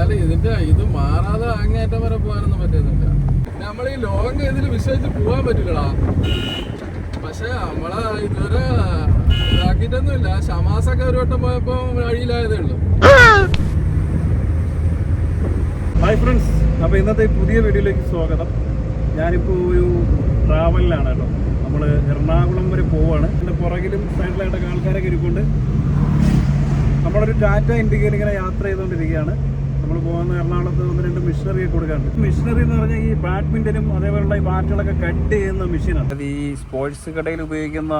എന്നാലും ഇതിന്റെ ഇത് മാറാതെ അങ്ങേറ്റം വരെ പോകാനൊന്നും പറ്റുന്നില്ല നമ്മൾ ഈ ലോങ് ഇതിൽ വിശ്വസിച്ച് പോകാൻ പറ്റില്ലടാ. പക്ഷെ നമ്മളെ ഇതുവരെ ഇതാക്കിയിട്ടൊന്നുമില്ല. ഷമാസൊക്കെ ഒരു വട്ടം പോയപ്പോ വഴിയിലായതേ ഉള്ളൂ. ഹായ് ഫ്രണ്ട്സ് അപ്പോൾ ഇന്നത്തെ പുതിയ വീഡിയോയിലേക്ക് സ്വാഗതം. ഞാനിപ്പോൾ ഒരു ട്രാവലിലാണ് കേട്ടോ. നമ്മൾ എറണാകുളം വരെ പോവാണ്. എന്റെ പുറകിലും സൈഡിലായിട്ടൊക്കെ ആൾക്കാരൊക്കെ ഇരിക്കുന്നുണ്ട് നമ്മളൊരു ടാറ്റ ഇൻഡിക്കേറ്റ് ഇങ്ങനെ യാത്ര ചെയ്തുകൊണ്ടിരിക്കുകയാണ്. നമ്മൾ പോകുന്ന എറണാകുളത്ത് ഒന്ന് രണ്ട് മിഷനറി കൊടുക്കാറുണ്ട്. മിഷനറി എന്ന് പറഞ്ഞാൽ ഈ ബാഡ്മിന്റനും അതേപോലുള്ള ഈ ബാറ്റുകളൊക്കെ കട്ട് ചെയ്യുന്ന മെഷീനാണ് അത് ഈ സ്പോർട്സ് കടയിൽ ഉപയോഗിക്കുന്ന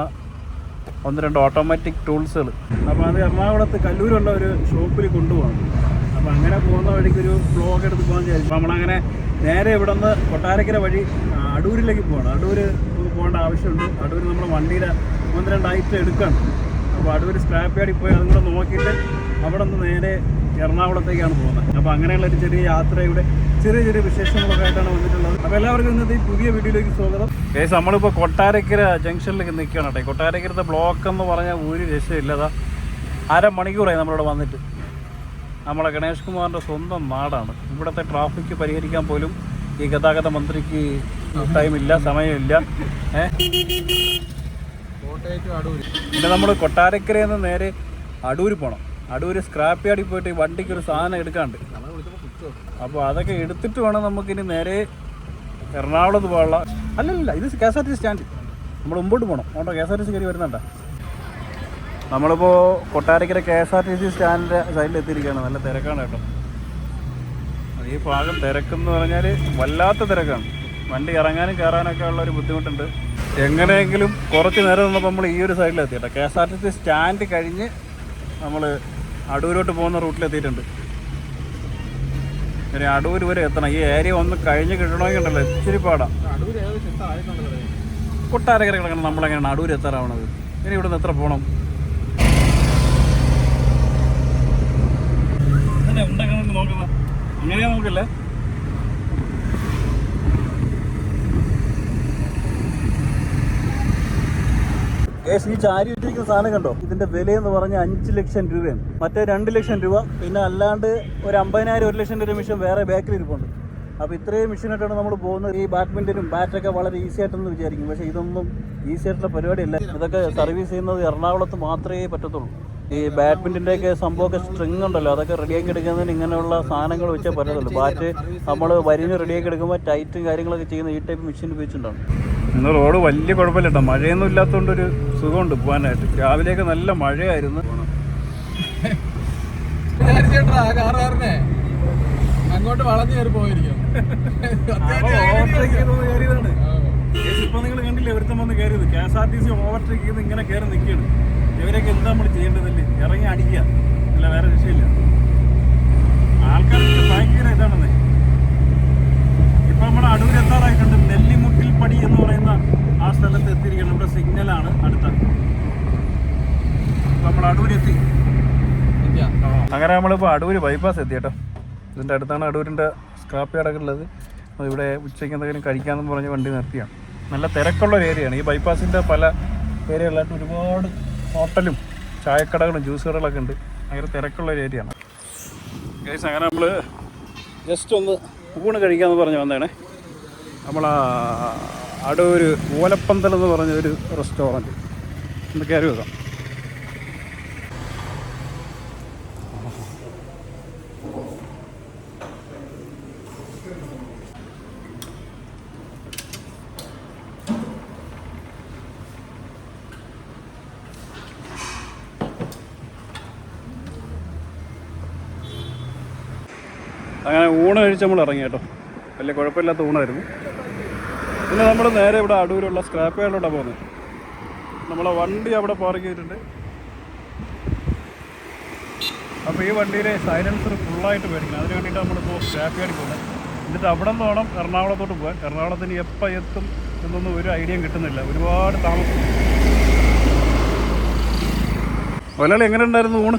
ഒന്ന് രണ്ട് ഓട്ടോമാറ്റിക് ടൂൾസുകൾ അപ്പോൾ അത് എറണാകുളത്ത് കല്ലൂരുള്ള ഒരു ഷോപ്പിൽ കൊണ്ടുപോകണം. അപ്പോൾ അങ്ങനെ പോകുന്ന വഴിക്ക് ഒരു ബ്ലോഗ് എടുത്ത് പോകാൻ വിചാരിച്ചു. നമ്മളങ്ങനെ നേരെ ഇവിടെ നിന്ന് കൊട്ടാരക്കര വഴി അടൂരിലേക്ക് പോകണം. അടൂർ പോകേണ്ട ആവശ്യമുണ്ട്. അടൂർ നമ്മൾ വണ്ടിയുടെ ഒന്ന് രണ്ട് ഐറ്റം എടുക്കണം. അപ്പോൾ അടൂർ സ്ക്രാപ്പ് യാർഡിൽ പോയി അതും കൂടെ നോക്കിയിട്ട് അവിടെ നിന്ന് നേരെ എറണാകുളത്തേക്കാണ് പോകുന്നത്. അപ്പോൾ അങ്ങനെയുള്ള ഒരു ചെറിയ യാത്രയുടെ ചെറിയ ചെറിയ വിശേഷങ്ങളൊക്കെ ആയിട്ടാണ് വന്നിട്ടുള്ളത്. അപ്പോൾ എല്ലാവർക്കും ഇന്നത്തെ ഈ പുതിയ വീഡിയോയിലേക്ക് സ്വാഗതം. ഏസ് നമ്മളിപ്പോൾ കൊട്ടാരക്കര ജംഗ്ഷനിലേക്ക് നിൽക്കുകയാണ് കേട്ടോ. കൊട്ടാരക്കരത്തെ ബ്ലോക്ക് എന്ന് പറഞ്ഞാൽ ഒരു രക്ഷയില്ലതാ അരമണിക്കൂറായി നമ്മളിവിടെ വന്നിട്ട്. നമ്മളെ ഗണേഷ് കുമാറിന്റെ സ്വന്തം നാടാണ്. ഇവിടുത്തെ ട്രാഫിക് പരിഹരിക്കാൻ പോലും ഈ ഗതാഗത മന്ത്രിക്ക് ടൈമില്ല സമയമില്ല. പിന്നെ നമ്മൾ കൊട്ടാരക്കരയിൽ നിന്ന് നേരെ അടൂർ പോകണം അടൂർ സ്ക്രാപ്പ് യാർഡിൽ പോയിട്ട് വണ്ടിക്ക് ഒരു സാധനം എടുക്കാണ്ട്. അപ്പോൾ അതൊക്കെ എടുത്തിട്ട് വേണം നമുക്കിനി നേരെ എറണാകുളത്ത് പോകാനുള്ള. അല്ലല്ല ഇത് K S R T C stand. നമ്മൾ മുമ്പോട്ട് പോകണം അതുകൊണ്ട് K S R T C കയറി വരുന്നുണ്ട നമ്മളിപ്പോൾ Kottarakkara K S R T C സ്റ്റാൻഡിന്റെ സൈഡിൽ എത്തിയിരിക്കുകയാണ്. നല്ല തിരക്കാണ് കേട്ടോ. ഈ ഭാഗം തിരക്കെന്ന് പറഞ്ഞാൽ വല്ലാത്ത തിരക്കാണ്. വണ്ടി ഇറങ്ങാനും കയറാനൊക്കെ ഉള്ള ഒരു ബുദ്ധിമുട്ടുണ്ട്. എങ്ങനെയെങ്കിലും കുറച്ച് നേരം നിന്നപ്പോൾ നമ്മൾ ഈ ഒരു സൈഡിലെത്തി കേട്ടോ. K S R T C stand കഴിഞ്ഞ് നമ്മൾ അടൂരോട്ട് പോകുന്ന റൂട്ടിലെത്തിയിട്ടുണ്ട്. ഇനി അടൂർ വരെ എത്തണം. ഈ ഏരിയ ഒന്ന് കഴിഞ്ഞ് കിട്ടണമെങ്കിൽ ഉണ്ടല്ലോ. ഇച്ചിരി പാടാം. കൊട്ടാരക്കര കിടക്കണം. നമ്മളെങ്ങനെയാണ് അടൂർ എത്താറാവണത്? ഇനി ഇവിടുന്ന് എത്ര പോകണം നോക്കുന്നത് അങ്ങനെയാ നോക്കല്ലേ? ഈ ചാരി വിറ്റിരിക്കുന്ന സാധനം കണ്ടോ? ഇതിന്റെ വില എന്ന് പറഞ്ഞ അഞ്ച് ലക്ഷം രൂപയാണ്. മറ്റേ രണ്ട് ലക്ഷം രൂപ പിന്നെ അല്ലാണ്ട് ഒരു അമ്പതിനായിരം ഒരു ലക്ഷം രൂപ മിഷൻ വേറെ ബാക്കിൽ ഇരിപ്പുണ്ട് അപ്പോൾ ഇത്രയും മെഷീനായിട്ടാണ് നമ്മൾ പോകുന്നത്. ഈ ബാഡ്മിന്റനും ബാറ്റൊക്കെ വളരെ ഈസി ആയിട്ടെന്ന് വിചാരിക്കും പക്ഷെ ഇതൊന്നും ഈസി ആയിട്ടുള്ള പരിപാടിയല്ല. ഇതൊക്കെ സർവീസ് ചെയ്യുന്നത് എറണാകുളത്ത് മാത്രമേ പറ്റത്തുള്ളൂ. ഈ ബാഡ്മിന്റന്റെ ഒക്കെ സംഭവമൊക്കെ സ്ട്രിങ് ഉണ്ടല്ലോ. അതൊക്കെ റെഡിയാക്കി എടുക്കുന്നതിന് ഇങ്ങനെയുള്ള സാധനങ്ങൾ വെച്ചേ പറ്റത്തുള്ളൂ. ബാറ്റ് നമ്മൾ വരിഞ്ഞ് റെഡിയാക്കി എടുക്കുമ്പോൾ ടൈറ്റും കാര്യങ്ങളൊക്കെ ചെയ്യുന്ന ഈ ടൈപ്പ് മെഷീൻ ഉപയോഗിച്ചിട്ടുണ്ടാണ് ഇന്ന് റോഡ് വലിയ കുഴപ്പമില്ല കേട്ടോ മഴയൊന്നും ഇല്ലാത്തതുകൊണ്ട് ഒരു സുഖമുണ്ട് പോകാനായിട്ട്. രാവിലെയൊക്കെ നല്ല മഴയായിരുന്നു. അങ്ങോട്ട് വളഞ്ഞു കയറി പോയിരിക്കും. ഇപ്പൊ നിങ്ങൾ കണ്ടില്ലേ ഒരുത്തം വന്ന് കയറിയത്. K S R T C overtake ചെയ്ത് ഇങ്ങനെ കയറി നിൽക്കുകയാണ് ഇവരൊക്കെ എന്താ നമ്മൾ ചെയ്യേണ്ടതല്ലേ? ഇറങ്ങി അടിക്കുക. അല്ല വേറെ രക്ഷയില്ല. ആൾക്കാർക്ക് ഭയങ്കര ഇതാണെന്നേ ഇപ്പൊ നമ്മുടെ അടൂർ എത്താറായിട്ടുണ്ട് നെല്ലിമുട്ടിൽ പടി എന്ന് പറയുന്ന ആ സ്ഥലത്ത് എത്തിയിരിക്കണം നമ്മുടെ സിഗ്നലാണ് അടുത്ത. നമ്മൾ അടൂരെത്തി എത്തി. അങ്ങനെ നമ്മളിപ്പോൾ അടൂർ ബൈപ്പാസ് എത്തി കേട്ടോ. ഇതിന്റെ അടുത്താണ് അടൂരിന്റെ സ്ക്രാപ്പ് യാർഡൊക്കെ ഉള്ളത്. അപ്പോൾ ഇവിടെ ഉച്ചയ്ക്ക് എന്തെങ്കിലും കഴിക്കാമെന്ന് പറഞ്ഞ് വണ്ടി നിർത്തിയാണ്. നല്ല തിരക്കുള്ള ഒരു ഏരിയയാണ് ഈ ബൈപ്പാസിന്റെ പല ഏരിയകളിലായിട്ട് ഒരുപാട് ഹോട്ടലും ചായക്കടകളും ജ്യൂസ് കടകളൊക്കെ ഉണ്ട്. ഭയങ്കര തിരക്കുള്ള ഒരു ഏരിയയാണ് ഗൈസ് അങ്ങനെ നമ്മൾ ജസ്റ്റ് ഒന്ന് ഊണ് കഴിക്കാമെന്ന് പറഞ്ഞ് വന്നതാണ് നമ്മൾ അടൂർ ഓലപ്പന്തൽ എന്ന് പറഞ്ഞ ഒരു റെസ്റ്റോറന്റ് എന്തൊക്കെ അറിയാം അങ്ങനെ ഊണ് കഴിച്ച് നമ്മൾ ഇറങ്ങി കേട്ടോ. വലിയ കുഴപ്പമില്ലാത്ത ഊണായിരുന്നു. പിന്നെ നമ്മൾ നേരെ ഇവിടെ അടൂരുള്ള സ്ക്രാപ്പ് യാർഡിലോട്ടാണ് പോകുന്നത് നമ്മളെ വണ്ടി അവിടെ പാർക്ക് ചെയ്തിട്ടുണ്ട്. അപ്പോൾ ഈ വണ്ടിയിലെ സൈലൻസർ ഫുള്ളായിട്ട് മേടിക്കണം അതിന് വേണ്ടിയിട്ട് നമ്മളിപ്പോൾ സ്ക്രാപ്പ് യാർഡിൽ പോകുന്നത് എന്നിട്ട് അവിടെ നിന്ന് വേണം എറണാകുളത്തോട്ട് പോകാൻ എറണാകുളത്തിന് എപ്പോൾ എത്തും എന്നൊന്നും ഒരു ഐഡിയയും കിട്ടുന്നില്ല. ഒരുപാട് താമസം. ഒരാൾ എങ്ങനെ ഉണ്ടായിരുന്നു ഊണ്?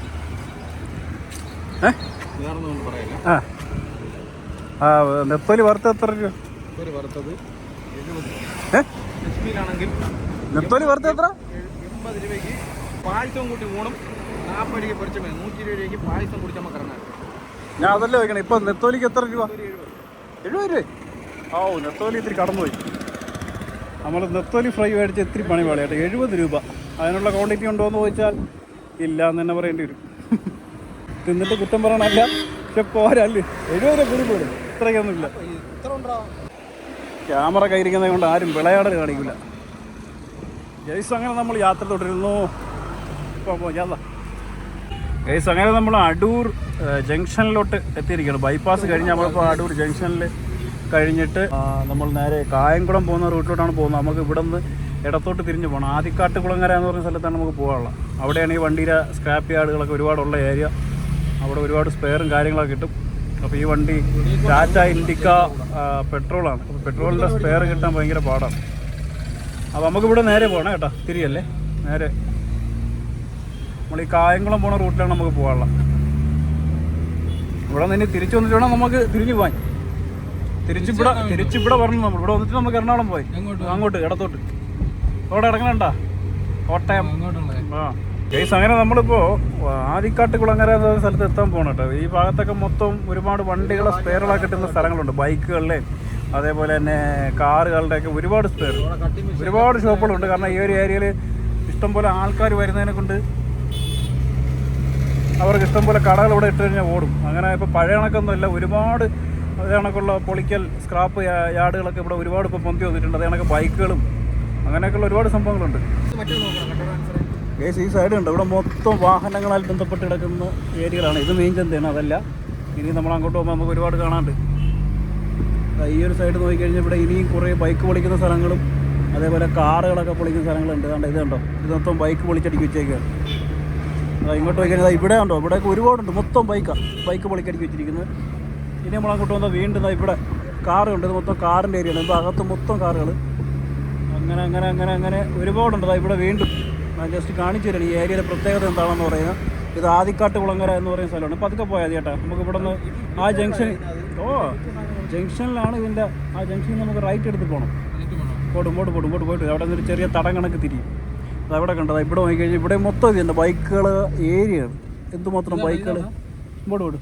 ഏ? ആ. ആ നെത്തോലി വറുത്ത എത്ര രൂപ? വറുത്തത് നെത്തോലി എത്ര? എൺപത് രൂപയ്ക്ക് പായസം കൂട്ടി ഊണും നാൽപ്പത് രൂപയ്ക്ക് പൊരിച്ച മീൻ നൂറ്റി ഇരുപത് രൂപയ്ക്ക് പായസം നമുക്ക് ഇറങ്ങാൻ ഞാൻ അതല്ലേ വയ്ക്കണം ഇപ്പൊ നെത്തോലിക്ക് എത്ര രൂപ? എഴുപത് രൂപ. ഓ നെത്തോലി ഇത്തിരി കടന്നുപോയി. നമ്മൾ നെത്തോലി ഫ്രൈ മേടിച്ച് ഇത്തിരി പണി പാളിയാട്ടെ. എഴുപത് രൂപ. അതിനുള്ള ക്വാണ്ടിറ്റി ഉണ്ടോ എന്ന് ചോദിച്ചാൽ ഇല്ല എന്ന് തന്നെ പറയേണ്ടി വരും. തിന്നിട്ട് കുറ്റം പറയണല്ല പക്ഷെ പോരല്ലേ എഴുപത് രൂപ കൂടി പോലും ഇത്രയൊന്നും ഇല്ല ക്യാമറ കയ്യിരിക്കുന്നത് കൊണ്ട് ആരും വിളയാടൽ കാണിക്കില്ല. ഗൈസ് അങ്ങനെ നമ്മൾ യാത്ര തുടരുന്നു. ഗൈസ് അങ്ങനെ നമ്മൾ അടൂർ ജംഗ്ഷനിലോട്ട് എത്തിയിരിക്കുകയാണ്. ബൈപ്പാസ് കഴിഞ്ഞ് നമ്മളിപ്പോൾ അടൂർ ജംഗ്ഷനിൽ കഴിഞ്ഞിട്ട് നമ്മൾ നേരെ കായംകുളം പോകുന്ന റൂട്ടിലോട്ടാണ് പോകുന്നത്. നമുക്ക് ഇവിടെ നിന്ന് ഇടത്തോട്ട് തിരിഞ്ഞ് പോകണം ആദിക്കാട്ട് കുളങ്ങര എന്ന് പറഞ്ഞ സ്ഥലത്താണ് നമുക്ക് പോകാനുള്ളത്. അവിടെയാണ് ഈ വണ്ടിയിലെ സ്ക്രാപ്പ് യാർഡുകളൊക്കെ ഒരുപാടുള്ള ഏരിയ അവിടെ ഒരുപാട് സ്പെയറും കാര്യങ്ങളൊക്കെ കിട്ടും. അപ്പോൾ ഈ വണ്ടി ടാറ്റ ഇൻഡിക്ക പെട്രോൾ പെട്രോളാണ് അപ്പോൾ പെട്രോളിന്റെ സ്പെയർ കിട്ടാൻ ഭയങ്കര പാടാണ്. അപ്പോൾ നമുക്കിവിടെ നേരെ പോകണം കേട്ടോ തിരിയല്ലേ? നേരെ. നമ്മൾ ഈ കായംകുളം പോണ റൂട്ടിലാണ് നമുക്ക് പോകാനുള്ളത്. ഇവിടെ നിന്ന് ഇനി തിരിച്ചു വന്നിട്ട് വേണം നമുക്ക് തിരിഞ്ഞു പോകാൻ. തിരിച്ചിവിടെ തിരിച്ചിവിടെ പറഞ്ഞു നമ്മൾ. ഇവിടെ വന്നിട്ട് നമുക്ക് എറണാകുളം പോയി? അങ്ങോട്ട് ഇടത്തോട്ട്. അവിടെ ഇറങ്ങണണ്ട? കോട്ടയം. ആ. കേസ് അങ്ങനെ നമ്മളിപ്പോൾ ആദിക്കാട്ട് കുളങ്ങര എന്ന സ്ഥലത്ത് എത്താൻ പോകണം കേട്ടോ. ഈ ഭാഗത്തൊക്കെ മൊത്തം ഒരുപാട് വണ്ടികളെ സ്പെയറുകളൊക്കെ കിട്ടുന്ന സ്ഥലങ്ങളുണ്ട്. ബൈക്കുകളിലെ അതേപോലെ തന്നെ കാറുകളുടെയൊക്കെ ഒരുപാട് സ്പെയർ ഒരുപാട് ഷോപ്പുകളുണ്ട്. കാരണം ഈ ഒരു ഏരിയയിൽ ഇഷ്ടംപോലെ ആൾക്കാർ വരുന്നതിനെ കൊണ്ട് അവർക്ക് ഇഷ്ടംപോലെ കടകൾ ഇവിടെ ഇട്ട് കഴിഞ്ഞാൽ ഓടും. അങ്ങനെ ഇപ്പോൾ പഴയ കണക്കൊന്നുമില്ല ഒരുപാട് കണക്കുള്ള പൊളിക്കൽ സ്ക്രാപ്പ് യാർഡുകളൊക്കെ ഇവിടെ ഒരുപാട് ഇപ്പോൾ പൊന്തി വന്നിട്ടുണ്ട്. അതേ കണക്ക് ബൈക്കുകളും അങ്ങനെയൊക്കെയുള്ള ഒരുപാട് സംഭവങ്ങളുണ്ട്. കേസ് ഈ സൈഡ് ഉണ്ട്. ഇവിടെ മൊത്തം വാഹനങ്ങളാൽ ബന്ധപ്പെട്ട് കിടക്കുന്ന ഏരിയകളാണ്. ഇത് മെയിൻ ചന്തയാണ് അതല്ല. ഇനി നമ്മൾ അങ്ങോട്ട് പോകുമ്പോൾ നമുക്ക് ഒരുപാട് കാണാണ്ട് ഈ ഒരു സൈഡ് നോക്കിക്കഴിഞ്ഞാൽ ഇവിടെ ഇനിയും കുറേ ബൈക്ക് പൊളിക്കുന്ന സ്ഥലങ്ങളും അതേപോലെ കാറുകളൊക്കെ പൊളിക്കുന്ന സ്ഥലങ്ങളുണ്ട്. കണ്ടോ ഇത് കണ്ടോ? ഇത് മൊത്തം ബൈക്ക് പൊളിച്ചടിക്കി വെച്ചേക്കാണ്. ഇങ്ങോട്ട് പോയിക്കഴിഞ്ഞാൽ ഇവിടെ ഉണ്ടോ ഇവിടെയൊക്കെ ഒരുപാടുണ്ട്. മൊത്തം ബൈക്കാണ് ബൈക്ക് പൊളിക്കടിക്കി വെച്ചിരിക്കുന്നത്. ഇനി നമ്മൾ അങ്ങോട്ട് വന്നാൽ വീണ്ടും ഇവിടെ കാറുണ്ട്. ഇത് മൊത്തം കാറിന്റെ ഏരിയയാണ്. ഇപ്പോൾ അകത്ത് മൊത്തം കാറുകൾ അങ്ങനെ അങ്ങനെ അങ്ങനെ അങ്ങനെ ഒരുപാടുണ്ട്. ഇവിടെ വീണ്ടും ഞാൻ ജസ്റ്റ് കാണിച്ചു തരാം. ഈ ഏരിയയുടെ പ്രത്യേകത എന്താണെന്ന് പറയുന്നത്. ഇത് ആദിക്കാട്ട് കുളങ്ങര എന്ന് പറയുന്ന സ്ഥലമാണ്. പതുക്കെ അതൊക്കെ പോയാൽ ചേട്ടാ നമുക്ക് ഇവിടെ നിന്ന് ആ ജംഗ്ഷൻ ഓ ജംഗ്ഷനിലാണ് ഇതിന്റെ ആ ജംഗ്ഷനിൽ നമുക്ക് റൈറ്റ് എടുത്ത് പോകണം പോട്ട് ഇങ്ങോട്ട് പോട്ട് ഇങ്ങോട്ട് പോയിട്ട് അവിടെ നിന്നൊരു ചെറിയ തടം കണക്ക് തിരിയും. അത് അവിടെ കണ്ടത്. ഇവിടെ നോക്കിക്കഴിഞ്ഞാൽ ഇവിടെ മൊത്തം ഇത് തന്നെ. ബൈക്കുകൾ ഏരിയ. എന്തുമാത്രം ബൈക്കുകൾ ഇങ്ങോട്ട് പോട്ട്.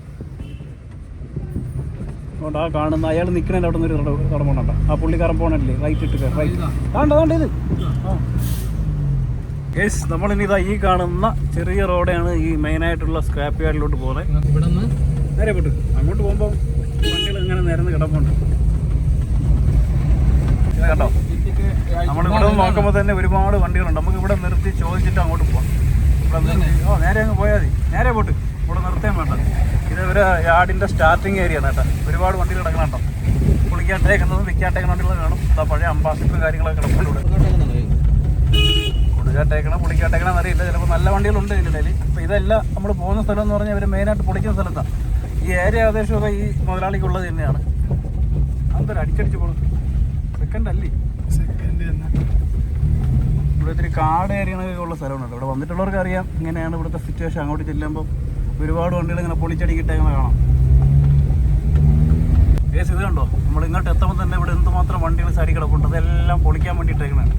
അതുകൊണ്ട് ആ കാണുന്ന അയാൾ നിൽക്കണേന്റെ അവിടെ നിന്നൊരു തടം പോകണ്ട ആ പുള്ളിക്കാരൻ പോകണല്ലേ റൈറ്റ് ഇട്ട് റൈറ്റ് താണ്ട താണ്ട ഇത്. ആ. യെസ് നമ്മളിനി ഇതാ ഈ കാണുന്ന ചെറിയ റോഡാണ് ഈ മെയിനായിട്ടുള്ള സ്ക്രാപ്പ് യാർഡിലോട്ട് പോകുന്നത് ഇവിടെ നിന്ന് നേരെ പോട്ട്. അങ്ങോട്ട് പോകുമ്പോൾ വണ്ടികൾ ഇങ്ങനെ നിരന്ന് കിടപ്പുണ്ട്. കേട്ടോ നമ്മളിവിടെ നിന്ന് നോക്കുമ്പോൾ തന്നെ ഒരുപാട് വണ്ടികളുണ്ട്. നമുക്ക് ഇവിടെ നിർത്തി ചോദിച്ചിട്ട് അങ്ങോട്ട് പോകാം ഇവിടെ നിർത്തി. ഓ നേരെ അങ്ങ് പോയാൽ മതി. നേരെ പോട്ട്. ഇവിടെ നിർത്താൻ വേണ്ട. ഇത് ഒരു യാർഡിന്റെ സ്റ്റാർട്ടിങ് ഏരിയ ആണ് കേട്ടോ. ഒരുപാട് വണ്ടികൾ കിടക്കണം കേട്ടോ കുളിക്കാട്ടേക്കുന്നതും വിൽക്കാട്ടേക്കുന്ന വണ്ടികളും കാണും. പഴയ അംബാസിഡർ കാര്യങ്ങളൊക്കെ കിടപ്പുണ്ട് ഇവിടെ കുടുകാട്ടേക്കണം പൊളിക്കാട്ടേക്കണം അറിയില്ല ചിലപ്പോൾ നല്ല വണ്ടികളുണ്ട് ഇതിന്റെ ഇടയിൽ അപ്പോൾ ഇതെല്ലാം നമ്മൾ പോകുന്ന സ്ഥലം എന്ന് പറഞ്ഞാൽ ഇവർ മെയിനായിട്ട് പൊളിക്കുന്ന സ്ഥലത്താണ് ഈ ഏരിയ ഏകദേശമൊക്കെ ഈ മുതലാളിക്കുള്ളത് തന്നെയാണ്. അതൊരു അടിച്ചടിച്ച് പോകും സെക്കൻഡ് അല്ലേ? സെക്കൻഡ് തന്നെ. ഇവിടെ ഇത്തിരി കാട് ഏരിയകളൊക്കെ ഉള്ള സ്ഥലമാണ് ഇവിടെ വന്നിട്ടുള്ളവർക്ക് അറിയാം ഇങ്ങനെയാണ് ഇവിടുത്തെ സിറ്റുവേഷൻ അങ്ങോട്ട് ചെല്ലുമ്പോൾ ഒരുപാട് വണ്ടികൾ ഇങ്ങനെ പൊളിച്ചടിക്കിട്ടേങ്ങനെ കാണാം. കേസ് ഇത് കണ്ടോ? നമ്മൾ ഇങ്ങോട്ട് എത്തുമ്പോൾ തന്നെ ഇവിടെ എന്തുമാത്രം വണ്ടികൾ സൈഡിൽ കിടപ്പുണ്ട്. അതെല്ലാം പൊളിക്കാൻ വേണ്ടിയിട്ടേക്കണാണ്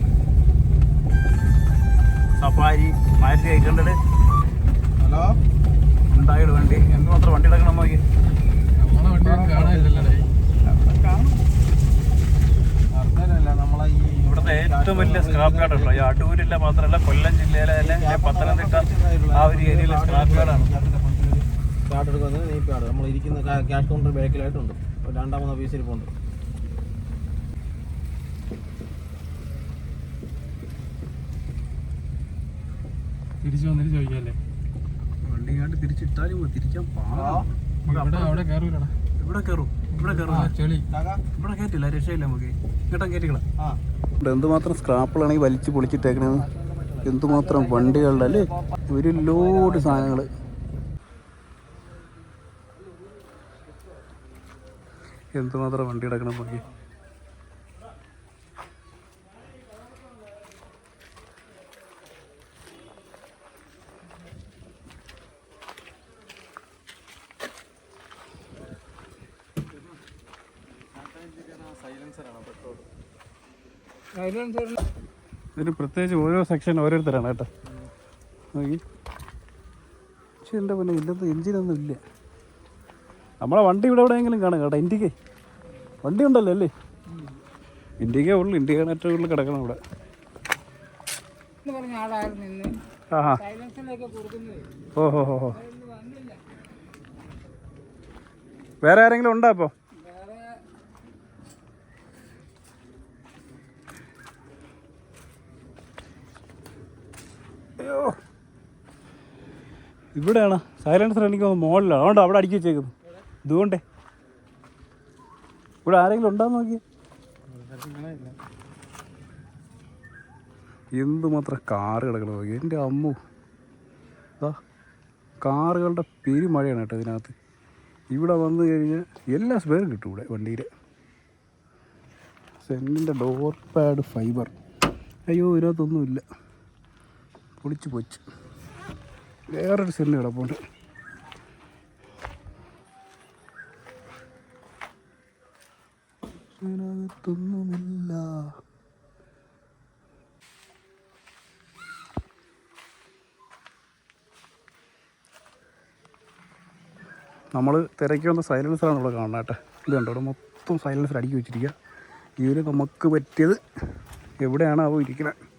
Safari Maruti eight hundred hello? ഉണ്ടായിട്ട് വണ്ടി എന്തുമാത്രം വണ്ടി എടുക്കണം നോക്കി ഇവിടുത്തെ ഏറ്റവും വലിയ സ്ക്രാപ്പ് യാർഡ് ഉണ്ടോ? ഈ അടൂരില്ല മാത്രമല്ല കൊല്ലം ജില്ലയിലെ തന്നെ പത്തനംതിട്ട ആ ഒരു ഏരിയയിലെ സ്ക്രാപ്പ് യാർഡാണ് കാർഡ് എടുക്കുന്നത് നീ കാർഡ് നമ്മൾ ഇരിക്കുന്ന ക്യാഷ് കൗണ്ടർ ബാക്കിലായിട്ടുണ്ട്. രണ്ടാമത് ഓഫീസിൽ പോകുന്നുണ്ട് തിരിച്ചു വന്നിട്ട് ചോദിക്കല്ലേ? വണ്ടി കണ്ട് തിരിച്ചിട്ടാലും തിരിക്കാൻ പാടാണ് ഇവിടെ അവിടെ കയറൂലടാ ഇവിടെ കയറും ഇവിടെ കയറും ആ ചെളി ഇവിടെ കയറ്റില്ല രക്ഷയില്ല നമുക്ക്. കേട്ടാ കയറ്റിക്കളാം ആ. എന്തുമാത്രം സ്ക്രാപ്പുകളാണെങ്കിൽ വലിച്ച് പൊളിച്ചിട്ടേക്കണത്? എന്തുമാത്രം വണ്ടികളുടെ അല്ലേ? ഒരു ലോഡ് സാധനങ്ങൾ എന്തുമാത്രം വണ്ടി കിടക്കണം നോക്കി ഇതിന് പ്രത്യേകിച്ച് ഓരോ സെക്ഷൻ ഓരോരുത്തരാണ് കേട്ടോ. നോക്കി. പക്ഷെ എന്റെ പിന്നെ ഇല്ലത്തെ എഞ്ചിനൊന്നും ഇല്ല. നമ്മളെ വണ്ടി ഇവിടെ എവിടെയെങ്കിലും കാണും കേട്ടോ ഇൻഡിക്കേ വണ്ടി ഉണ്ടല്ലോ അല്ലേ? ഇൻഡിക്കേ ഉള്ളു ഇൻഡിക്ക ഏറ്റവും കൂടുതൽ കിടക്കണം ഇവിടെ. എന്ന് പറഞ്ഞ ആളായിരുന്നു ഇന്ന്. ആഹാ. സൈലൻസിലൊക്കെ കൊടുക്കുന്നത്. ഓ ഹോ ഹോ. ഹോ വേറെ ആരെങ്കിലും ഉണ്ടോ അപ്പോൾ വേറെ അയ്യോ ഇവിടെയാണ്. സൈലൻസർ എനിക്ക് മോളിലാണ്. അതുകൊണ്ട് അവിടെ അടുക്കി വെച്ചേക്കുന്നു ഇതുകൊണ്ടേ. ഇവിടെ ആരെങ്കിലും ഉണ്ടാന്ന് നോക്കി എന്തുമാത്രം കാറ് കിടക്കണം എന്റെ അമ്മു. ഇതാ കാറുകളുടെ പെരുമഴയാണ് കേട്ടോ ഇതിനകത്ത്. ഇവിടെ വന്നു കഴിഞ്ഞാൽ എല്ലാ സ്പെയറും കിട്ടും ഇവിടെ വണ്ടിയിൽ സെന്റിന്റെ ഡോർ പാഡ് ഫൈബർ അയ്യോ ഇതിനകത്തൊന്നുമില്ല. പൊളിച്ച് പൊച്ച് വേറൊരു സെല്ല് കിടപ്പുണ്ട് അതിനകത്തൊന്നുമില്ല നമ്മൾ തിരക്കി വന്ന സൈലൻസറാണ് ഇവിടെ കാണുന്നത് കേട്ടോ. ഇത് കണ്ടോ? ഇവിടെ മൊത്തം സൈലൻസർ അടുക്കി വെച്ചിരിക്കുക. ഇതിൽ നമുക്ക് പറ്റിയത് എവിടെയാണ് അവ ഇരിക്കുന്നത്?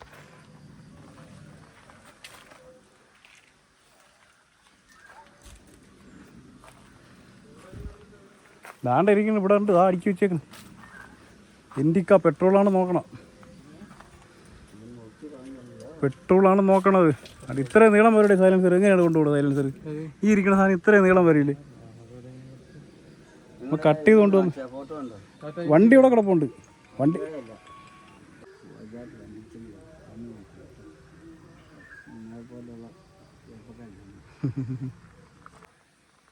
ദാണ്ട ഇരിക്കുന്നു ഇവിടെ ഉണ്ട് ആ അടിക്കി വെച്ചേക്കുന്നു. ഇന്ത്യക്ക പെട്രോളാണ് നോക്കണം. പെട്രോളാണ് നോക്കണത്. അത് ഇത്രയും നീളം വരുടെ സൈലൻസർ? എങ്ങനെയാണ് കൊണ്ടുപോകുന്നത് സൈലൻസർ? ഈ ഇരിക്കുന്ന സാധനം ഇത്രയും നീളം വരില്ലേ കട്ട് ചെയ്ത് കൊണ്ടുവന്ന്. വണ്ടി ഇവിടെ കിടപ്പുണ്ട്. വണ്ടി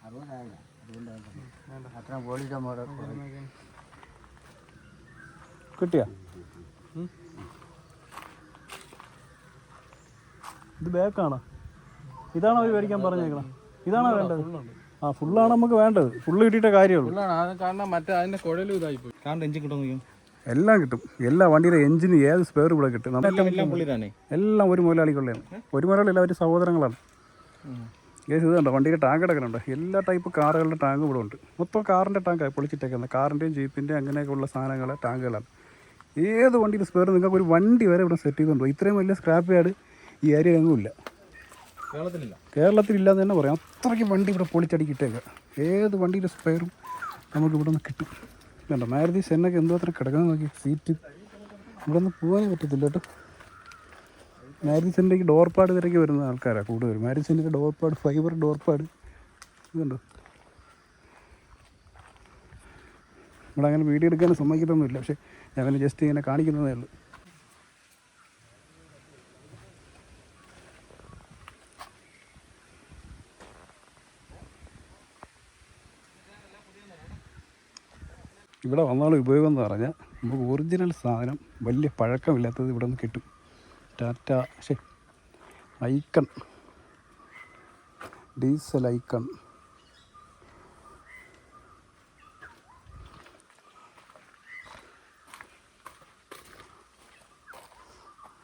അതുകൊണ്ടാണ് കിട്ടിയ? ഇത് ബാക്കാണോ ഇതാണോ അവർ മേടിക്കാൻ പറഞ്ഞേക്കണം? ഇതാണോ വേണ്ടത്? ആ ഫുള്ളാണ് നമുക്ക് വേണ്ടത്. ഫുള്ള് കിട്ടിയിട്ടേ കാര്യമുള്ളൂ. ഫുള്ളാണ്. അത് കാരണം മറ്റേ അതിന്റെ കുഴലും ഇതായി പോയി. കാറിന്റെ എഞ്ചിൻ കിട്ടുമോ എല്ലാം കിട്ടും. എല്ലാ വണ്ടിയുടെ എഞ്ചിന് ഏത് സ്പെയർ ഇവിടെ കിട്ടും. എല്ലാം ഒരു മുതലാളിക്കുള്ളതാണ്. ഒരു മുതലാളി അവർ സഹോദരങ്ങളാണ്. കേസ് ഇത് കണ്ടോ? വണ്ടിയുടെ ടാങ്ക് കിടക്കുന്നുണ്ട്. എല്ലാ ടൈപ്പ് കാറുകളുടെ ടാങ്ക് ഇവിടെ ഉണ്ട്. മൊത്തം കാറിന്റെ ടാങ്കാണ് പൊളിച്ചിട്ടേക്കുന്നത്. കാറിന്റെയും ജീപ്പിന്റെയും അങ്ങനെയൊക്കെയുള്ള സാധനങ്ങൾ ടാങ്കുകളാണ്. ഏത് വണ്ടിയിൽ സ്പെയർ നിങ്ങൾക്ക് ഒരു വണ്ടി വരെ ഇവിടെ സെറ്റ് ചെയ്തുണ്ടോ ഇത്രയും വലിയ സ്ക്രാപ്പ് യാർഡ് ഈ ഏരിയ എങ്ങുമില്ല കേരളത്തിലില്ല. എന്ന് തന്നെ പറയാം. അത്രയ്ക്ക് വണ്ടി ഇവിടെ പൊളിച്ചടിക്കിട്ടേക്കുക ഏത് വണ്ടിയുടെ സ്പെയറും നമുക്ക് ഇവിടെ നിന്ന് കിട്ടും. കണ്ടോ മാരുതി സെന്നൊക്കെ എന്തോ അത്ര കിടക്കുന്നത് നോക്കി. സീറ്റ്. ഇവിടെ നിന്ന് പോകാനേ പറ്റത്തില്ല കേട്ടോ. മാരുതി സെന്റേക്ക് ഡോർപ്പാട് തിരക്ക് വരുന്ന ആൾക്കാരാണ് കൂടുതൽ മാരിൻ സെന്റിന്റെ ഡോർപ്പാട് ഫൈബർ ഡോർപ്പാട് ഇതുണ്ടോ? ഇവിടെ അങ്ങനെ വീഡിയോ എടുക്കാൻ സമ്മതിക്കത്തൊന്നുമില്ല. പക്ഷേ ഞാൻ അങ്ങനെ ജസ്റ്റ് ഇങ്ങനെ കാണിക്കുന്നതേ ഉള്ളൂ. ഇവിടെ വന്നാലും ഉപയോഗം എന്ന് പറഞ്ഞാൽ നമുക്ക് ഒറിജിനൽ സാധനം വലിയ പഴക്കമില്ലാത്തത് ഇവിടെ നിന്ന് കിട്ടും. ടാറ്റ ശേ ഐക്കൺ. Diesel icon.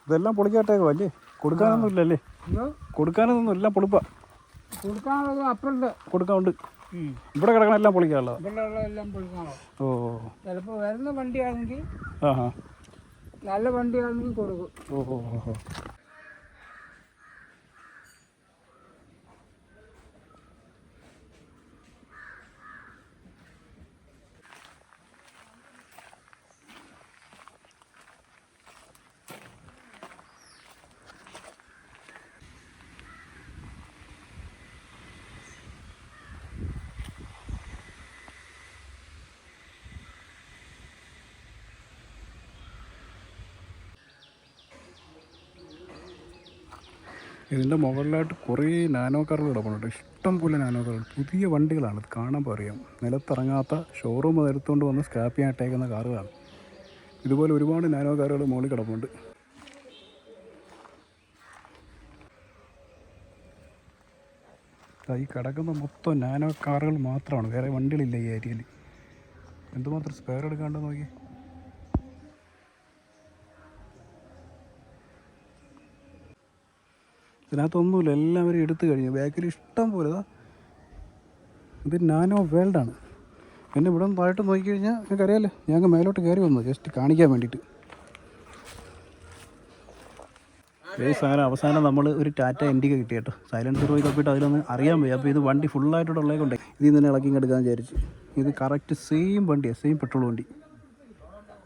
ഇതെല്ലാം പൊളിക്കാട്ടേക്കോ അല്ലേ? കൊടുക്കാനൊന്നും ഇല്ലല്ലേ? കൊടുക്കാനൊന്നും എല്ലാം പൊളിപ്പാ. കൊടുക്കാനുള്ളത് കൊടുക്കാനുണ്ട്. ഇവിടെ കിടക്കണ എല്ലാം പൊളിക്കാനുള്ളത്. ഓ. ചിലപ്പോൾ വരുന്ന വണ്ടിയാണെങ്കിൽ ആ നല്ല വണ്ടിയാണെങ്കിൽ കൊടുക്കും ഓ ഇതിന്റെ മുകളിലായിട്ട് കുറേ നാനോ കാറുകൾ കിടപ്പുണ്ട്. ഇഷ്ടം പോലെ നാനോ കാറുകൾ. പുതിയ വണ്ടികളാണ്. ഇത് കാണുമ്പോൾ അറിയാം. നിലത്തിറങ്ങാത്ത ഷോറൂം എടുത്തുകൊണ്ട് വന്ന് സ്ക്രാപ്പ് ചെയ്യാൻ കാറുകളാണ്. ഇതുപോലെ ഒരുപാട് നാനോ കാറുകൾ മുകളിൽ കിടപ്പുണ്ട്. ഈ കിടക്കുന്ന മൊത്തം നാനോ കാറുകൾ മാത്രമാണ്. വേറെ വണ്ടികളില്ല ഈ ഏരിയയിൽ. എന്തുമാത്രം സ്പെയർ എടുക്കാണ്ട് നോക്കി ഇതിനകത്തൊന്നുമില്ല. എല്ലാവരും എടുത്തു കഴിഞ്ഞു. ബാക്കിൽ ഇഷ്ടം പോലെ ഇതാ. നാനോ വേൾഡാണ് പിന്നെ ഇവിടെ നിന്ന് താഴോട്ട് നോക്കിക്കഴിഞ്ഞാൽ നിങ്ങൾക്ക് അറിയാമല്ലോ ഞങ്ങൾക്ക് മേലോട്ട് കയറി വന്നു. ജസ്റ്റ് കാണിക്കാൻ വേണ്ടിയിട്ട്. ഈ സാധനം അവസാനം നമ്മൾ ഒരു ടാറ്റ എൻഡിക കിട്ടി കേട്ടോ. സൈലൻസർ പോയി കപ്പിട്ട് അതിലൊന്ന് അറിയാൻ പോയി അപ്പോൾ ഇത് വണ്ടി ഫുള്ളായിട്ടുള്ളത് കൊണ്ടേ ഇതിൽ നിന്ന് ഇളക്കി എടുക്കാൻ വിചാരിച്ചു. ഇത് കറക്റ്റ് സെയിം വണ്ടിയാണ് സെയിം പെട്രോൾ വണ്ടി.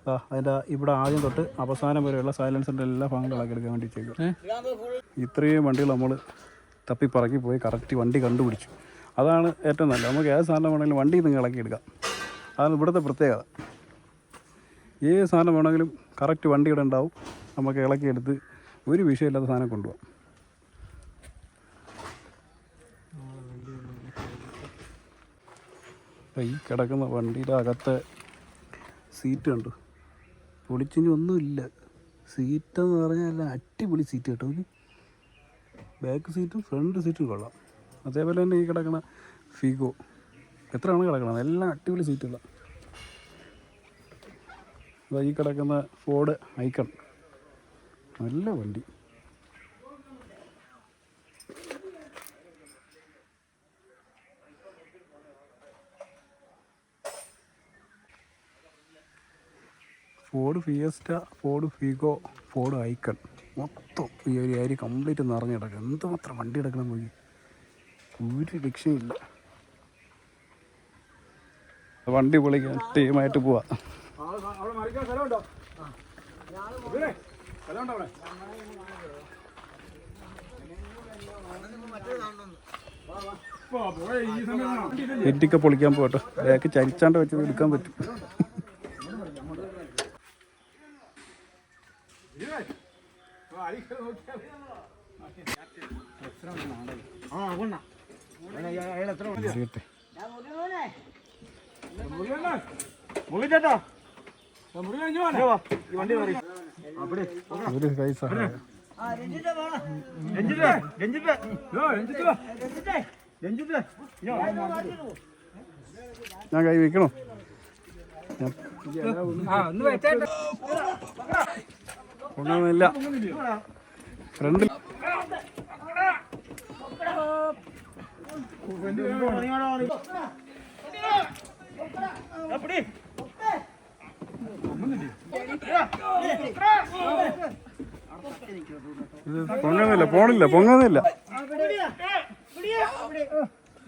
അതിന്റെ ഇവിടെ ആദ്യം തൊട്ട് അവസാനം വരെയുള്ള സൈലൻസറിന്റെ എല്ലാ ഭാഗങ്ങളും ഇളക്കി എടുക്കാൻ വേണ്ടി ചെയ്തു. ഇത്രയും വണ്ടികൾ നമ്മൾ തപ്പി പറക്കി പോയി കറക്റ്റ് വണ്ടി കണ്ടുപിടിച്ചു. അതാണ് ഏറ്റവും നല്ലത്. നമുക്ക് ഏത് സാധനം വേണമെങ്കിലും വണ്ടി നിങ്ങൾ ഇളക്കിയെടുക്കാം അതാണ് ഇവിടുത്തെ പ്രത്യേകത. ഏത് സാധനം വേണമെങ്കിലും കറക്റ്റ് വണ്ടി ഇവിടെ ഉണ്ടാവും. നമുക്ക് ഇളക്കിയെടുത്ത് ഒരു വിഷയമില്ലാത്ത സാധനം കൊണ്ടുപോകാം ഇപ്പം ഈ കിടക്കുന്ന വണ്ടിയുടെ അകത്തെ സീറ്റ് കണ്ടു? പൊളിച്ചിനി ഒന്നുമില്ല. സീറ്റ് എന്ന് പറഞ്ഞാൽ എല്ലാം അടിപൊളി സീറ്റ് കേട്ടോ നോക്കി ബാക്ക് സീറ്റും ഫ്രണ്ട് സീറ്റും കൊള്ളാം. അതേപോലെ തന്നെ ഈ കിടക്കണ ഫിഗോ എത്രയാണ് കിടക്കണത്? എല്ലാം അടിപൊളി സീറ്റുകളാണ് അതാ ഈ കിടക്കുന്ന ഫോർഡ് ഐക്കൺ നല്ല വണ്ടി. Ford Fiesta Ford Figo Ford Icon മൊത്തം ഈ ഒരു ഏരിയ കംപ്ലീറ്റ് നിറഞ്ഞു കിടക്കുക എന്തുമാത്രം വണ്ടി എടുക്കണം പോയി? ഒരു രക്ഷയില്ല വണ്ടി പൊളിക്കാൻ ടീമായിട്ട് പോവാ. എറ്റിക്ക പൊളിക്കാൻ പോകട്ടെ. ബാക്ക് ചരിച്ചാണ്ട് വെച്ചത് എടുക്കാൻ പറ്റും. അറിയട്ടെ ഒരു കൈ സഹായം ഞാൻ കൈ വെക്കണോ ഞാൻ ആ ഒന്ന് വെച്ചേട്ടെ ഒന്നുമില്ല. പൊങ്ങുന്നില്ല പോണില്ല പൊങ്ങുന്നില്ല.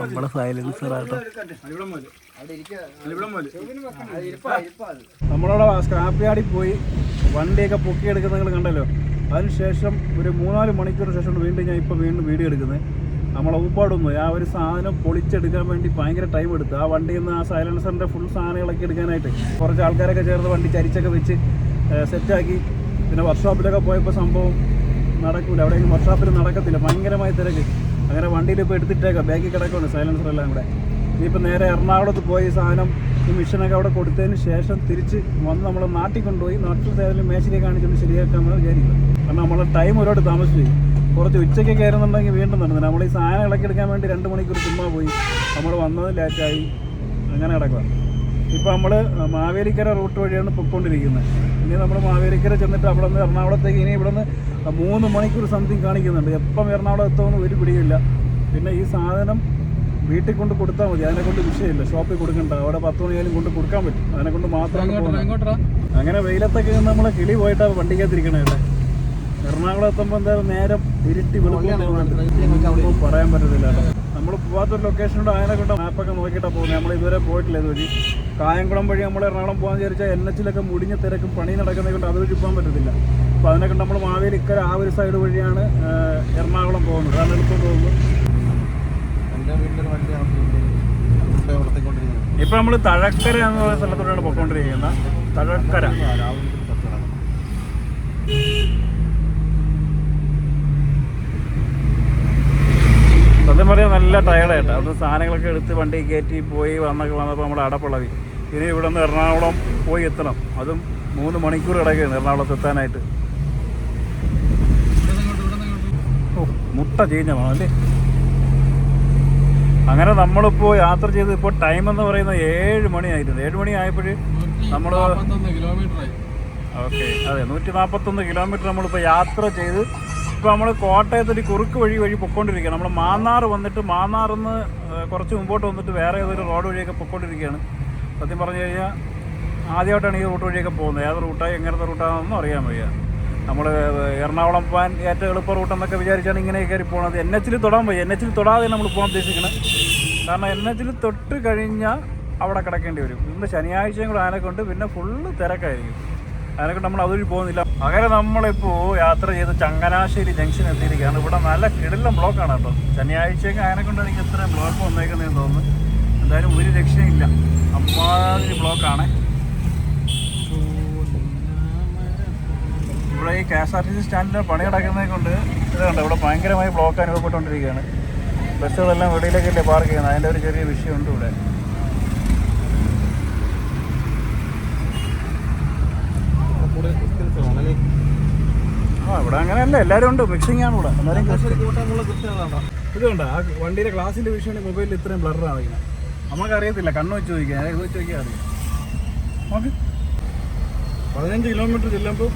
നമ്മളെ സൈലൻസർ നമ്മളവിടെ സ്ക്രാപ്പ് യാർഡിൽ പോയി വണ്ടിയൊക്കെ പൊക്കിയെടുക്കുന്നത് കണ്ടല്ലോ. അതിനുശേഷം ഒരു മൂന്നാൽ മണിക്കൂർ ശേഷം വീണ്ടും ഞാൻ ഇപ്പോൾ വീണ്ടും വീഡിയോ എടുക്കുന്നത്. നമ്മളെ ഊപ്പാടൊന്നും ആ ഒരു സാധനം പൊളിച്ചെടുക്കാൻ വേണ്ടി ഭയങ്കര ടൈം എടുത്തു. ആ വണ്ടിയിൽ നിന്ന് ആ സൈലൻസറിന്റെ ഫുൾ സാധനങ്ങളൊക്കെ എടുക്കാനായിട്ട് കുറച്ച് ആൾക്കാരൊക്കെ ചേർന്ന് വണ്ടി ചരിച്ചൊക്കെ വെച്ച് സെറ്റാക്കി പിന്നെ വർക്ക്ഷോപ്പിലൊക്കെ പോയപ്പോൾ സംഭവം നടക്കൂല. അവിടെയെങ്കിലും വർക്ക്ഷോപ്പിൽ നടക്കത്തില്ല. ഭയങ്കരമായ തിരക്ക്. അങ്ങനെ വണ്ടിയിൽ ഇപ്പോൾ എടുത്തിട്ടേക്കാം. ബാക്കിൽ കിടക്കുന്നുണ്ട് സൈലൻസർ എല്ലാം കൂടെ. ഇനിയിപ്പോൾ നേരെ എറണാകുളത്ത് പോയി സാധനം ഈ മിഷനൊക്കെ അവിടെ കൊടുത്തതിന് ശേഷം തിരിച്ച് വന്ന് നമ്മൾ നാട്ടിൽ കൊണ്ടുപോയി. നാട്ടിൽ ഏതെങ്കിലും മേശിനെ കാണിച്ചൊന്ന് ശരിയാക്കാമെന്ന് വിചാരിക്കുന്നത് കാരണം നമ്മളെ ടൈം ഒരുപാട് താമസിച്ചു. കുറച്ച് ഉച്ചയ്ക്ക് കയറുന്നുണ്ടെങ്കിൽ വീണ്ടും നടന്നു നമ്മൾ ഈ സാധനം ഇളക്കിയെടുക്കാൻ വേണ്ടി രണ്ട് മണിക്കൂർ ചുമ്മാ പോയി. നമ്മൾ വന്നത് ലേറ്റായി അങ്ങനെ കിടക്കുക ഇപ്പോൾ നമ്മൾ മാവേലിക്കര റൂട്ട് വഴിയാണ് പൊയ്ക്കൊണ്ടിരിക്കുന്നത്. ഇനി നമ്മൾ മാവേലിക്കര ചെന്നിട്ട് അവിടെ നിന്ന് എറണാകുളത്തേക്ക് ഇനി ഇവിടെ നിന്ന് മൂന്ന് മണിക്കൂർ സംതിങ് കാണിക്കുന്നുണ്ട്. എപ്പം എറണാകുളം എത്തുമെന്ന് ഒരു പിടിയില്ല പിന്നെ ഈ സാധനം വീട്ടിൽ കൊണ്ട് കൊടുത്താൽ മതി. അതിനെ കൊണ്ട് വിഷയമില്ല. ഷോപ്പിൽ കൊടുക്കണ്ട. അവിടെ പത്ത് മണിയായാലും കൊണ്ട് കൊടുക്കാൻ പറ്റും. അതിനെ കൊണ്ട് മാത്രം അങ്ങനെ വെയിലത്തൊക്കെ നമ്മൾ കിളി പോയിട്ടാണ് വണ്ടിക്കകത്തിരിക്കണേ എറണാകുളം എത്തുമ്പോൾ എന്തായാലും നേരം ഇരുട്ടി വെളുപ്പം പറയാൻ പറ്റത്തില്ല നമ്മൾ പോകാത്തൊരു ലൊക്കേഷനോട് അങ്ങനെ കണ്ട മാപ്പൊക്കെ നോക്കിയിട്ടാണ് പോകുന്നത്. നമ്മൾ ഇതുവരെ പോയിട്ടില്ല ഇതുവഴി. കായംകുളം വഴി നമ്മൾ എറണാകുളം പോകാൻ വിചാരിച്ചാൽ എൻ എച്ചിലൊക്കെ മുടിഞ്ഞ തിരക്കും പണി നടക്കുന്നത് കൊണ്ട് അതുവഴി പോകാൻ പറ്റത്തില്ല. അപ്പോൾ അതിനെ കണ്ട് നമ്മൾ മാവേലിക്കര ആ ഒരു സൈഡ് വഴിയാണ് എറണാകുളം പോകുന്നത്. അതാണ് എളുപ്പം പോകുന്നത് എന്റെ വണ്ടിയാണ് വളർത്തിക്കൊണ്ടിരിക്കുന്നത്. ഇപ്പം നമ്മൾ തഴക്കര എന്ന് പറയുന്ന സ്ഥലത്തോടാണ് പോയിക്കൊണ്ടിരിക്കുന്നത്. തഴക്കര. രാവിലെ പറയാൻ നല്ല ടയർഡായിട്ട് അവിടുന്ന് സാധനങ്ങളൊക്കെ എടുത്ത് വണ്ടി കയറ്റി പോയി വന്നൊക്കെ വന്നപ്പോൾ നമ്മൾ അടപ്പുള്ളവി. ഇനി ഇവിടെ നിന്ന് എറണാകുളം പോയി എത്തണം. അതും മൂന്ന് മണിക്കൂർ കിടക്കുകയാണ് എറണാകുളത്ത് എത്താനായിട്ട്. ഓ മുട്ട ചീഞ്ഞ അല്ലേ? അങ്ങനെ നമ്മളിപ്പോൾ യാത്ര ചെയ്ത് ഇപ്പോൾ ടൈം എന്ന് പറയുന്നത് ഏഴ് മണിയായിരുന്നു ഏഴ് മണി ആയപ്പോൾ ആയി. ഓക്കെ അതെ നൂറ്റി നാൽപ്പത്തൊന്ന് കിലോമീറ്റർ നമ്മളിപ്പോൾ യാത്ര ചെയ്ത് ഇപ്പോൾ നമ്മൾ കോട്ടയത്ത് ഒരു കുറുക്ക് വഴി വഴി പൊയ്ക്കൊണ്ടിരിക്കുകയാണ് നമ്മൾ മാന്നാർ വന്നിട്ട് മാന്നാറിന്ന് കുറച്ച് മുമ്പോട്ട് വന്നിട്ട് വേറെ ഏതൊരു റോഡ് വഴിയൊക്കെ പൊയ്ക്കൊണ്ടിരിക്കുകയാണ് സത്യം പറഞ്ഞു കഴിഞ്ഞാൽ ആദ്യമായിട്ടാണ് ഈ റൂട്ട് വഴിയൊക്കെ പോകുന്നത്. ഏത് റൂട്ടായി എങ്ങനത്തെ റൂട്ടാണെന്നൊന്നും അറിയാൻ വയ്യ. നമ്മൾ എറണാകുളം പോകാൻ ഏറ്റവും എളുപ്പ റൂട്ടെന്നൊക്കെ വിചാരിച്ചാണ് ഇങ്ങനെ കയറി പോകുന്നത് എൻ എച്ചിൽ തൊടാൻ പോയി എൻ എച്ചിൽ തൊടാതെ നമ്മൾ പോകാൻ ഉദ്ദേശിക്കുന്നത് കാരണം എൻ എച്ചിൽ തൊട്ട് കഴിഞ്ഞാൽ അവിടെ കിടക്കേണ്ടി വരും. ഇന്ന് ശനിയാഴ്ചയും കൂടെ ആനക്കൊണ്ട്. കൊണ്ട് പിന്നെ ഫുള്ള് തിരക്കായിരിക്കും. അതിനെക്കൊണ്ട് നമ്മൾ അതുവഴി പോകുന്നില്ല. അങ്ങനെ നമ്മളിപ്പോൾ യാത്ര ചെയ്ത് ചങ്ങനാശ്ശേരി ജംഗ്ഷൻ എത്തിയിരിക്കുകയാണ്. ഇവിടെ നല്ല കിടിലം ബ്ലോക്കാണ് കേട്ടോ. ശനിയാഴ്ചയൊക്കെ അതിനെ കൊണ്ട് എനിക്ക് ഇത്രയും ബ്ലോക്ക് വന്നേക്കുന്നതെന്ന് തോന്നുന്നു. എന്തായാലും ഒരു രക്ഷയില്ല. അമ്മാതിരി ബ്ലോക്കാണ്. ഇവിടെ ഈ K S R T C സ്റ്റാൻഡിൽ പണി നടക്കുന്നത് കൊണ്ട് ഇത് കണ്ടോ ഇവിടെ ഭയങ്കരമായി ബ്ലോക്ക് അനുഭവപ്പെട്ടുകൊണ്ടിരിക്കുകയാണ്. ബസ്സുകളെല്ലാം വെളിയിലേക്കല്ലേ പാർക്ക് ചെയ്യുന്നത്? അതിന്റെ ഒരു ചെറിയ വിഷയമുണ്ട് ഇവിടെ കൂടുതൽ ക്രിസ്ത്യൻസ് ആണല്ലേ ആ ഇവിടെ അങ്ങനെയല്ല എല്ലാവരും ഉണ്ട്. മിക്സിംഗ് ആണ് ഇവിടെ. കൂട്ടാനുള്ള ക്രിസ്ത്യനാണോ ഇതുണ്ട് ആ വണ്ടിയിലെ ഗ്ലാസിന്റെ വിഷയമാണ് മൊബൈലിൽ ഇത്രയും ബ്ലർ ആണ് ഇങ്ങനെ നമുക്കറിയത്തില്ല കണ്ണ് വെച്ച് ചോദിക്കാം. ഇത് വെച്ച് നോക്കിയാൽ അറിയാം നോക്ക്. പതിനഞ്ച് കിലോമീറ്റർ ചെല്ലുമ്പോൾ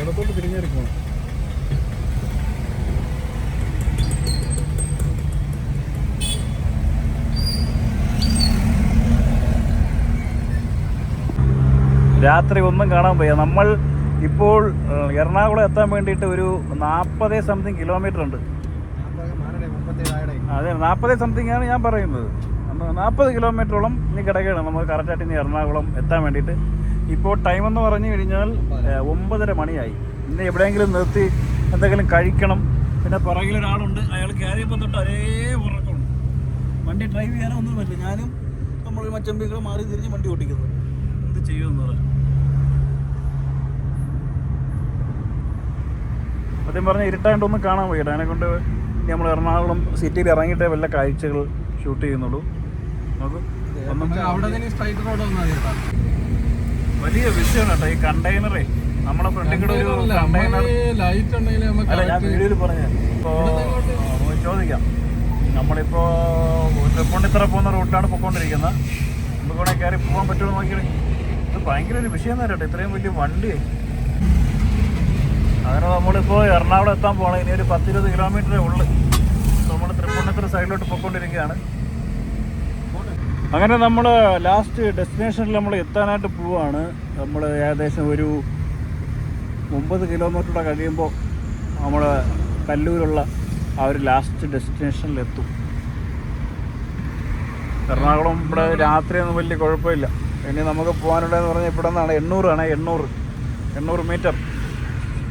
ഇടത്തോട്ട് തിരിഞ്ഞെടുക്കണം. രാത്രി ഒന്നും കാണാൻ പോയ നമ്മൾ ഇപ്പോൾ എറണാകുളം എത്താൻ വേണ്ടിയിട്ട് ഒരു നാൽപ്പത് സംതിങ് കിലോമീറ്റർ ഉണ്ട്. അതെ നാൽപ്പത് സംതിങ് ആണ് ഞാൻ പറയുന്നത്. നാൽപ്പത് കിലോമീറ്ററോളം ഇനി കിടക്കുകയാണ്. നമുക്ക് കറക്റ്റായിട്ട് ഇനി എറണാകുളം എത്താൻ വേണ്ടിയിട്ട്. ഇപ്പോൾ ടൈം എന്ന് പറഞ്ഞു കഴിഞ്ഞാൽ ഒമ്പതര മണിയായി. ഇന്ന് എവിടെയെങ്കിലും നിർത്തി എന്തെങ്കിലും കഴിക്കണം. പിന്നെ പുറകിൽ ഒരാളുണ്ട്. അയാൾ കയറിയപ്പോൾ തൊട്ട് ഒരേ ഉറക്കമുണ്ട്. വണ്ടി ഡ്രൈവ് ചെയ്യാനോ ഒന്നും പറ്റില്ല. ഞാനും നമ്മൾ മച്ചമ്പികൾ മാറി തിരിഞ്ഞ് വണ്ടി ഓടിക്കുന്നത് എന്ത് ചെയ്യുമെന്ന് പറയാം. സത്യം പറഞ്ഞാൽ ഇരുട്ടായിട്ടൊന്നും കാണാൻ വയ്യ അതിനെ കൊണ്ട് ഇനി നമ്മൾ എറണാകുളം സിറ്റിയിൽ ഇറങ്ങിയിട്ടേ വല്ല കാഴ്ചകൾ ഷൂട്ട് ചെയ്യുന്നുള്ളൂ. വലിയ വിഷയമാണ് കേട്ടോ. ഈ കണ്ടെയ്നറേ നമ്മളെ ഫ്രണ്ടിൽ കൂടെ ഒരു കണ്ടെയ്നർ അല്ല ഞാൻ വീഡിയോയിൽ പറഞ്ഞ ഇപ്പോൾ ചോദിക്കാം. നമ്മളിപ്പോൾ തൃപ്പൂണിത്തറ പോകുന്ന റൂട്ടാണ് പൊയ്ക്കൊണ്ടിരിക്കുന്നത് നമുക്ക് വേണമെങ്കിൽ കയറി പോകാൻ പറ്റുമോ നോക്കിയാൽ ഇത് ഭയങ്കര ഒരു വിഷയം തന്നെ കേട്ടോ. ഇത്രയും വലിയ വണ്ടി അങ്ങനെ നമ്മളിപ്പോൾ എറണാകുളം എത്താൻ പോകണം ഇനി ഒരു പത്തിരുപത് കിലോമീറ്ററേ ഉള്ളു. നമ്മൾ തൃപ്പൂണിത്തുറ സൈഡിലോട്ട് പോയിക്കൊണ്ടിരിക്കുകയാണ്. അങ്ങനെ നമ്മൾ ലാസ്റ്റ് ഡെസ്റ്റിനേഷനിൽ നമ്മൾ എത്താനായിട്ട് പോവാണ്. നമ്മൾ ഏകദേശം ഒരു മുപ്പത് കിലോമീറ്റർ കഴിയുമ്പോൾ നമ്മൾ കല്ലൂരുള്ള ആ ഒരു ലാസ്റ്റ് ഡെസ്റ്റിനേഷനിൽ എത്തും. എറണാകുളം ഇവിടെ രാത്രിയൊന്നും വലിയ കുഴപ്പമില്ല. ഇനി നമുക്ക് പോകാനുള്ളതെന്ന് പറഞ്ഞാൽ ഇവിടെ നിന്നാണ് എണ്ണൂറാണ് എണ്ണൂറ്. എണ്ണൂറ് മീറ്റർ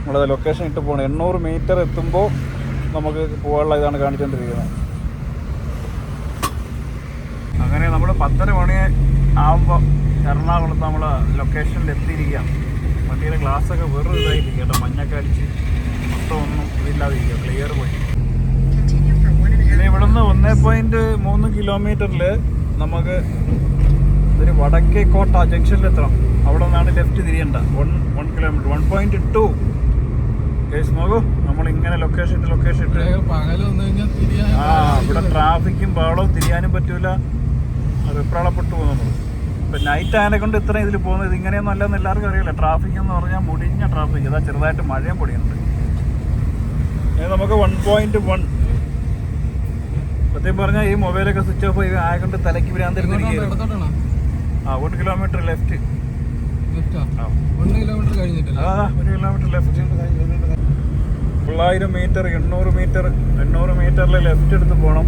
നമ്മളത് ലൊക്കേഷൻ ഇട്ട് പോകണം എണ്ണൂറ് മീറ്റർ എത്തുമ്പോൾ നമുക്ക് പോകാനുള്ള ഇതാണ് കാണിച്ചുകൊണ്ടിരിക്കുന്നത് അങ്ങനെ നമ്മൾ പത്തര മണി ആകുമ്പോൾ എറണാകുളത്ത് നമ്മൾ ലൊക്കേഷനിൽ എത്തിയിരിക്കാം. വണ്ടിയുടെ ഗ്ലാസ് ഒക്കെ വെറുതെ ഇതായിരിക്കും കേട്ടോ. മഞ്ഞൊക്കെ അടിച്ച് മൊത്തം ഒന്നും ഇതില്ലാതിരിക്കുക ക്ലിയർ പോയി. പിന്നെ ഇവിടുന്ന് ഒന്നേ പോയിന്റ് മൂന്ന് കിലോമീറ്ററിൽ നമുക്ക് ഒരു വടക്കേക്കോട്ട ജംഗ്ഷനിലെത്തണം അവിടെ നിന്നാണ് left തിരിയണ്ട one one kilometre one point two നോക്കൂ നമ്മൾ ഇങ്ങനെ ലൊക്കേഷൻ ഇട്ട്. ലൊക്കേഷൻ ഇട്ട് ആ ഇവിടെ ട്രാഫിക്കും ബഹളവും തിരിയാനും പറ്റൂല. വെപ്രാളപ്പെട്ടു പോകും നമ്മൾ ഇപ്പം നൈറ്റ് ആയതിനെ കൊണ്ട് ഇത്രയും ഇതിൽ പോകുന്നത് ഇത് ഇങ്ങനെയൊന്നും അല്ലെന്ന് എല്ലാവർക്കും അറിയില്ല. ട്രാഫിക് എന്ന് പറഞ്ഞാൽ മുടിഞ്ഞ ട്രാഫിക് ഇതാ ചെറുതായിട്ട് മഴയും പൊടിയുന്നുണ്ട്. ഇനി നമുക്ക് വൺ പോയിന്റ് വൺ സത്യം പറഞ്ഞാൽ ഈ മൊബൈലൊക്കെ സ്വിച്ച് ഓഫ് ആയതുകൊണ്ട് തലയ്ക്ക് ഭ്രാന്തിരുന്നിരിക്കുകയായിരുന്നു ഇടത്തോട്ടാണോ? ആ ഒരു കിലോമീറ്റർ ലെഫ്റ്റ് ലെഫ്റ്റാ ആ? ഒന്ന് കിലോമീറ്റർ കഴിഞ്ഞിട്ടില്ല. ആ ഒരു കിലോമീറ്റർ ലെഫ്റ്റ് തൊള്ളായിരം മീറ്റർ എണ്ണൂറ് മീറ്റർ എണ്ണൂറ് മീറ്ററിൽ ലെഫ്റ്റ് എടുത്ത് പോകണം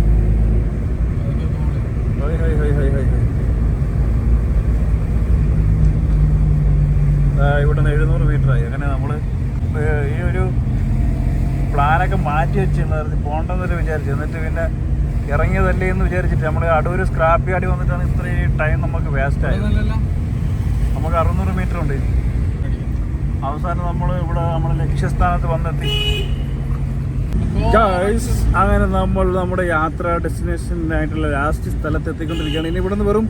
hi hi hi hi hi ഇവിടെ നിന്ന് എഴുന്നൂറ് മീറ്റർ ആയി. അങ്ങനെ നമ്മൾ ഈ ഒരു പ്ലാനൊക്കെ മാറ്റി വെച്ചിട്ടുണ്ടായിരുന്നു പോകണ്ടെന്നൊരു വിചാരിച്ചു. എന്നിട്ട് പിന്നെ ഇറങ്ങിയതല്ലേ എന്ന് വിചാരിച്ചിട്ട് നമ്മൾ അടൂർ സ്ക്രാപ്പ് യാർഡിൽ വന്നിട്ടാണ് ഇത്രയും ടൈം നമുക്ക് വേസ്റ്റ് ആയത്. നമുക്ക് അറുന്നൂറ് മീറ്റർ ഉണ്ട്. ഇനി അവസാനം നമ്മൾ ഇവിടെ നമ്മുടെ ലക്ഷ്യസ്ഥാനത്ത് വന്നെത്തി. ഗൈസ് അങ്ങനെ നമ്മൾ നമ്മുടെ യാത്ര ഡെസ്റ്റിനേഷനായിട്ടുള്ള ലാസ്റ്റ് സ്ഥലത്ത് എത്തിക്കൊണ്ടിരിക്കുകയാണ് ഇനി ഇവിടുന്ന് വെറും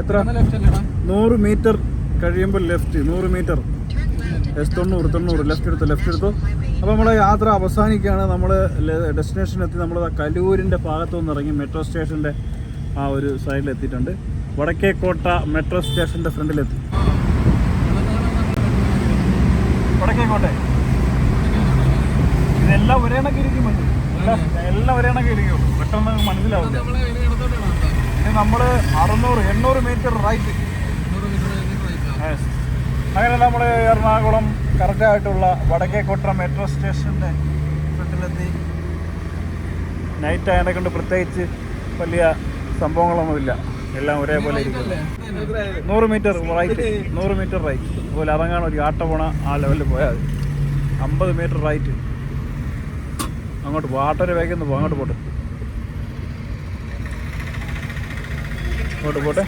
എത്ര? നൂറ് മീറ്റർ കഴിയുമ്പോൾ ലെഫ്റ്റ് നൂറ് മീറ്റർ എസ് തൊണ്ണൂറ് തൊണ്ണൂറ്. ലെഫ്റ്റ് എടുത്തു ലെഫ്റ്റ് എടുത്തു. അപ്പോൾ നമ്മുടെ യാത്ര അവസാനിക്കുകയാണ്. നമ്മൾ ഡെസ്റ്റിനേഷൻ എത്തി. നമ്മൾ കലൂരിന്റെ ഭാഗത്തു നിന്ന് ഇറങ്ങി മെട്രോ സ്റ്റേഷന്റെ ആ ഒരു സൈഡിലെത്തിയിട്ടുണ്ട് വടക്കേക്കോട്ട മെട്രോ സ്റ്റേഷന്റെ ഫ്രണ്ടിലെത്തി വടക്കേക്കോട്ടെ ഇതെല്ലാം ഒരേ കണക്ക് ഇരിക്കും എല്ലാം ഒരേ കണക്ക് ഇരിക്കും. പെട്ടെന്ന് മനസ്സിലാവും. ഇത് നമ്മൾ അറുന്നൂറ് എണ്ണൂറ് മീറ്റർ റൈറ്റ്. അങ്ങനെ നമ്മൾ എറണാകുളം കറക്റ്റായിട്ടുള്ള വടക്കേക്കോട്ട മെട്രോ സ്റ്റേഷന്റെ ഫ്രണ്ടിലെത്തി. നൈറ്റ് ആയതിനെ കൊണ്ട് പ്രത്യേകിച്ച് വലിയ സംഭവങ്ങളൊന്നുമില്ല. എല്ലാം ഒരേപോലെ ഇരിക്കും? നൂറ് മീറ്റർ റൈറ്റ് നൂറ് മീറ്റർ റൈറ്റ് അതുപോലെ ഇറങ്ങാൻ ഒരു ആട്ട പോണ ആ ലെവലിൽ പോയാൽ മതി. അമ്പത് മീറ്റർ റൈറ്റ് അങ്ങോട്ട് പോ ആട്ടോരെ വേഗം ഒന്ന് പോ അങ്ങോട്ട് പോട്ടെ. അങ്ങോട്ട് പോട്ടെ.